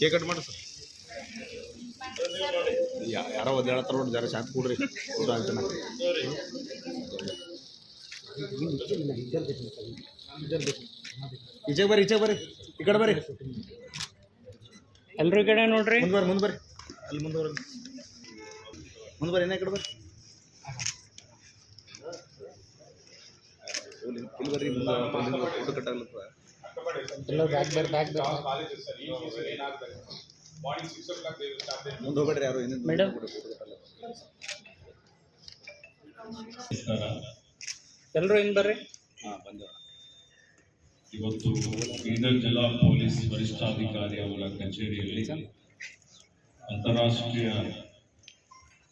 Cake cut ಮಾಡಿ sir. ಯಾರೋ ಒಂದು ಹೇಳತ್ತಾರ ನೋಡಿ ಜರ ಶಾಂತ ಕೊಡ್ರಿ. ಊಟ ಅಂತಾನೆ ಈಚೆಗೆ ಬರ್ರಿ ಈಚೆಗೆ ಬರ್ರಿ. ಈ ಕಡೆ ಬರ್ರಿ. ಎಲ್ರೂ ಈ ಕಡೆ ನೋಡ್ರಿ? ಮುಂದೆ ಬರ್ರಿ ಮುಂದೆ ಬರ್ರಿ. ಅಲ್ಲಿ ಮುಂದೆ ಬರ್ರಿ ಮುಂದೆ ಬರ್ರಿ ಏನೇ ಕಡೆ ಬರ್ರಿ. ಇಲ್ಲಿ ಇಲ್ಲಿ ಬರ್ರಿ ಮುಂದೆ ಫೋಟೋ ಕಟ್ಟಾಗ್ಲತ್ತದ ಎಲ್ಲ ಬ್ಯಾಗ್ ಬರ್ರಿ ಬ್ಯಾಗ್ ಮುಂದೆ ಹೋಗ್ಬೇಡ್ರಿ ಯಾರು ಏನೇನು ಮೇಡಮ್. ಫೋಟೋ ಕಟ್ಟಲ್ಲ ನಮಸ್ಕಾರ. ಎಲ್ರೂ ಹಿಂಗ್ ಬರ್ರಿ? ಹಾಂ ಬಂದೇವ ಇವತ್ತು ಬೀದರ್ ಜಿಲ್ಲಾ ಪೊಲೀಸ್ ವರಿಷ್ಠಾಧಿಕಾರಿ ಅವರ ಕಚೇರಿಯಲ್ಲಿ ಅಂತಾರಾಷ್ಟ್ರೀಯ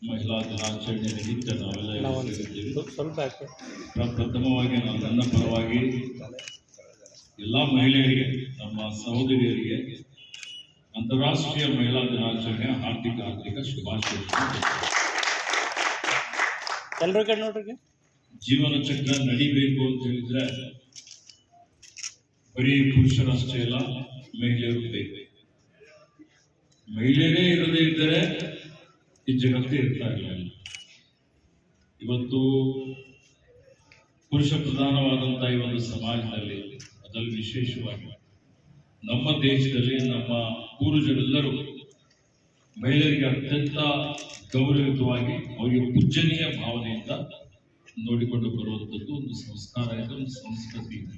ಮಹಿಳಾ ದಿನಾಚರಣೆ ನಿಮಿತ್ತ ನಾವೆಲ್ಲ ಇಲ್ಲಿ ಸ್ವಲ್ಪ ಪ್ರಥಮವಾಗಿ ಪ್ರಪ್ರಥಮವಾಗಿ ನಾನು ನನ್ನ ಪರವಾಗಿ ಎಲ್ಲ ಮಹಿಳೆಯರಿಗೆ ನಮ್ಮ ಸಹೋದರಿಯರಿಗೆ ಅಂತಾರಾಷ್ಟ್ರೀಯ ಮಹಿಳಾ ದಿನಾಚರಣೆ ಆರ್ಥಿಕ ಎಲ್ಲರೂ ಈ ಕಡೆ ನೋಡ್ರಿ. ಜೀವನ ಚಕ್ರ ನಡಿಬೇಕು ಅಂತ ಹೇಳಿದ್ರೆ ಬರೀ ಪುರುಷರಷ್ಟೇ ಅಲ್ಲ ಮಹಿಳೆಯರು ಬೇಕು. ಮಹಿಳೆಯರೇ ಇರದೇ ಇದ್ದರೆ ಈ ಜಗತ್ತೇ ಇರ್ತಾ ಇರಲಿಲ್ಲ ಇವತ್ತು ಪುರುಷ ಪ್ರಧಾನವಾದಂತಹ ಈ ಒಂದು ಸಮಾಜದಲ್ಲಿ ಅದರಲ್ಲಿ ವಿಶೇಷವಾಗಿ ನಮ್ಮ ದೇಶದಲ್ಲಿ ನಮ್ಮ ಪೂರ್ವಜರೆಲ್ಲರೂ ಮಹಿಳೆಯರಿಗೆ ಅತ್ಯಂತ ಗೌರವಯುತವಾಗಿ ಅವರಿಗೆ ಪೂಜನೀಯ ಭಾವನೆಯಿಂದ ನೋಡಿಕೊಂಡು ಬರುವಂಥದ್ದು ಒಂದು ಸಂಸ್ಕಾರ ಇದೆ ಒಂದು ಸಂಸ್ಕೃತಿ. ಇದೆ